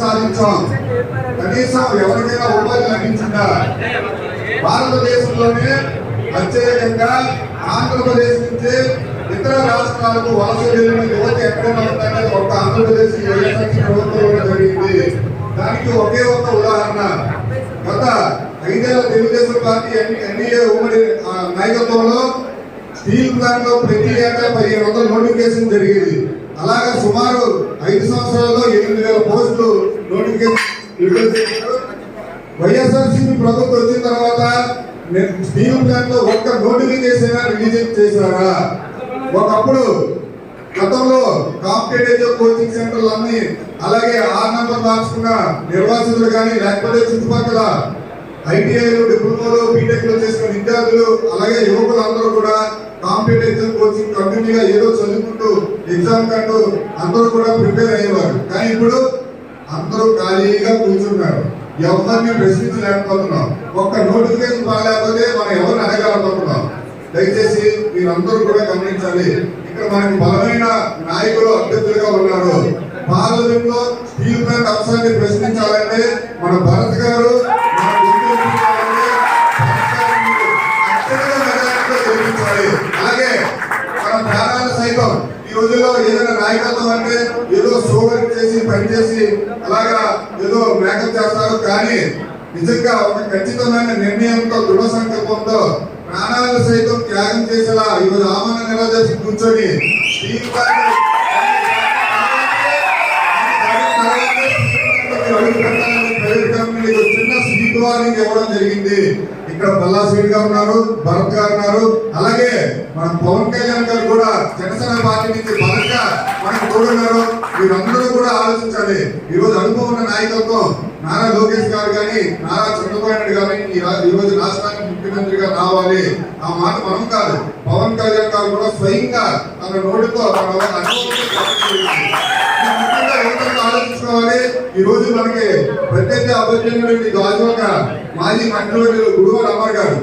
సాధించాం. కనీసం ఎవరికైనా ఉపాధి లభించిందా? భారతదేశంలోనే అత్యధికంగా ఆంధ్రప్రదేశ్ నుంచి ఇతర రాష్ట్రాలకు వలస వెళ్ళిన యువత ఎక్కడైనా ఉందంటే ఒక ఆంధ్రప్రదేశ్ వైఎస్ఆర్సీ ప్రభుత్వంలో జరిగింది. దానికి ఒకే ఒక ఉదాహరణ. గత ఐదేళ్ళ తెలుగుదేశం పార్టీ ఎన్డీఏ ఉమ్మడి నాయకత్వంలో స్టీల్ ప్లాంట్లో ప్రతి ఏటా పదిహేను వందల నోటిఫికేషన్ జరిగేది. అలాగా సుమారు ఐదు సంవత్సరాల్లో ఎనిమిది వేల పోస్టులు నోటిఫికేషన్ విడుదల చేశారు. వైఎస్ఆర్సీపీ ప్రభుత్వం వచ్చిన తర్వాత నే- స్టీల్ ప్లాంట్లో ఒక్క నోటిఫికేషన్ రిలీజ్ చేశారా? ఒకప్పుడు గతంలో కాంపిటేటివ్ కోచింగ్ సెంటర్లు అన్ని అలాగే ఆరు నంబర్ మార్చుకున్న నిర్వాసితులు కానీ లేకపోతే చుట్టుపక్కల ఐటీఐలు డిప్లొమాలు బీటెక్లు చేసిన విద్యార్థులు అలాగే యువకులు అందరూ కూడా కాంపిటేటివ్ కోచింగ్ కంటిన్యూగా ఏదో చదువుకుంటూ ఎగ్జామ్ కంటూ అందరూ కూడా ప్రిపేర్ అయ్యేవారు. కానీ ఇప్పుడు అందరూ ఖాళీగా కూర్చున్నారు. ఎవరిని ప్రశ్నించలేకపోతున్నాం ఒక్క నోటిఫికేషన్ బాగాలేకపోతే మనం ఎవరిని అడగలేకపోతున్నాం దయచేసి మీరందరూ కూడా గమనించాలి ఇక్కడ మనకి బలమైన నాయకులు అభ్యర్థులుగా ఉన్నారు. పార్లమెంట్లో స్టీల్ ప్లాంట్ అంశాన్ని ప్రశ్నించాలంటే మన భరత్ గారు రోజుల్లో ఏదైనా నాయకత్వం అంటే ఏదో షోగర్ చేసి పనిచేసి అలాగా ఏదో మేకప్ చేస్తారు. కానీ నిజంగా ఒక ఖచ్చితమైన నిర్ణయంతో దృఢ సంకల్పంతో ప్రాణాలు సైతం త్యాగం చేసేలా ఈరోజు ఆమరణ నిరాదేశం కూర్చొని స్టీల్ ప్లాంట్ చిన్న సీట్ వార్నింగ్ ఇవ్వడం జరిగింది. ఇక్కడ పల్లా శ్రీని గారు ఉన్నారు భరత్ గారు ఉన్నారు. అలాగే మన పవన్ కళ్యాణ్ గారు కూడా జనసేన పార్టీ నుంచి బలంగా మనకు తోడున్నారు. మీరందరూ కూడా ఆలోచించాలి. ఈ రోజు అనుభవం ఉన్న నాయకత్వం నారా లోకేష్ గారు కానీ నారా చంద్రబాబు నాయుడు గారు ఈ రోజు రాష్ట్రానికి ముఖ్యమంత్రిగా రావాలి. ఆ మాట మనం కాదు. పవన్ కళ్యాణ్ గారు కూడా స్వయంగా తన నోటితో తన అనుభవంతో ఆలోచించుకోవాలి ఈ రోజు మనకి ప్రత్యేక అభ్యర్థి గాజువాక మాజీ మంత్రివర్యులు గురువారు అమర్ గారు